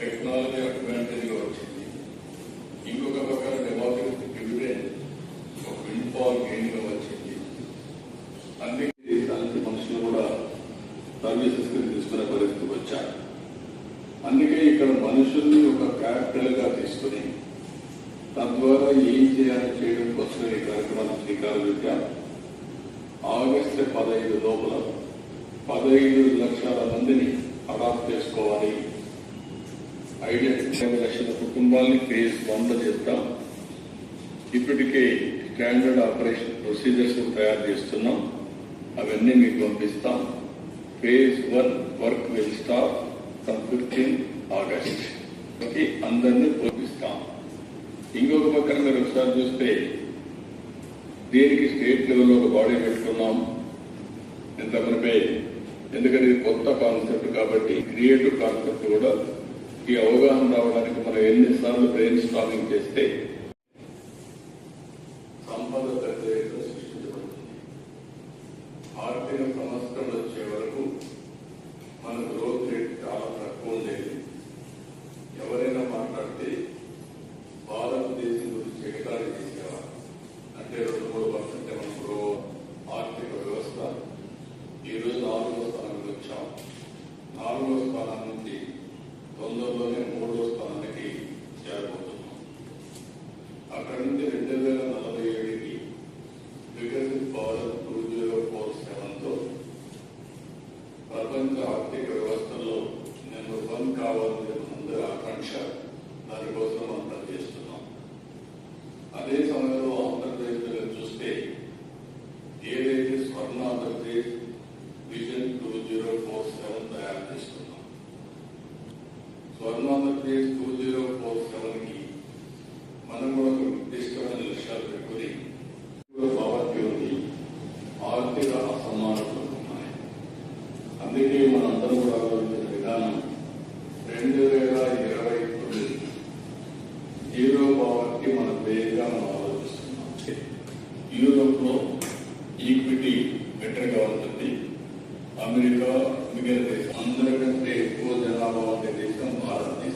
Technology అడ్వాంటేజ్గా వచ్చింది. ఇంకొక పక్కన డెమోక్రటిక్ డివిడెండ్ ఒక విన్ఫాల్ గెయిన్గా వచ్చింది. అన్ని దేశానికి మనుషులు కూడా సర్వీసెస్కి తీసుకునే పరిస్థితికి వచ్చారు. అందుకే ఇక్కడ మనుషుల్ని ఒక క్యాపిటల్గా తీసుకుని తద్వారా ఏం చేయాలో చేయడం కోసం ఈ కార్యక్రమాన్ని శ్రీకారం చుట్టాం ఆగస్టు పదహైదు లోపల పదహైదు లక్షల మందిని కుటుంబాన్ని ఫేజ్ వన్ చేద్దాం ఇప్పటికే స్టాండర్డ్ ఆపరేషన్ ప్రొసీజర్స్ తయారు చేస్తున్నాం. అవన్నీ మీకు పంపిస్తాం. Phase one work will start from fifteen August అందరినీ పంపిస్తాం. ఇంకొక పక్కన మీరు ఒకసారి చూస్తే దీనికి స్టేట్ లెవెల్లో ఒక బాడీ పెట్టుకున్నాం. ఎంత మనపై ఎందుకంటే ఇది కొత్త కాన్సెప్ట్ కాబట్టి క్రియేటివ్ కాన్సెప్ట్ కూడా ఈ అవగాహన రావడానికి మనం ఎన్నిసార్లు బ్రెయిన్ స్టామింగ్ చేస్తే సంపద పెద్ద సృష్టించబడుతుంది. ఆర్థిక సంస్కరణ వచ్చే వరకు తొందరలోనే మూడో స్థానానికి చేరబోతున్నాం. అక్కడి నుంచి రెండు వేల నలభై ఏడుకి Viksit Bharat two zero four సెవెన్తో ప్రపంచ ఆర్థిక వ్యవస్థలో నెంబర్ వన్ కావాలని అందరి ఆకాంక్ష దానికోసం మనం పనిచేస్తున్నాం అదే సమయంలో ఆంధ్రప్రదేశ్లో చూస్తే ఏదైతే Swarna Andhra Pradesh vision two zero four seven తయారు చేస్తున్నాం Swarna Andhra Pradesh two zero four మనం కూడా ఒక నిర్దిష్టమైన లక్ష్యాలు పెట్టుకుని పావర్టీ ఉంది ఆర్థిక అసమానతలు ఉన్నాయి. అందుకే మనందరం కూడా ఆలోచించిన విధానం రెండు వేల ఇరవై తొమ్మిది జీరో పావర్టీ మన పేరుగా మనం ఆలోచిస్తున్నాం. యూరోప్ ఈక్విటీ బెటర్గా ఉంటుంది అమెరికా మిగిలిన దేశం అందరికంటే ఎక్కువ జనాభా ఉండే దేశం భారతదేశం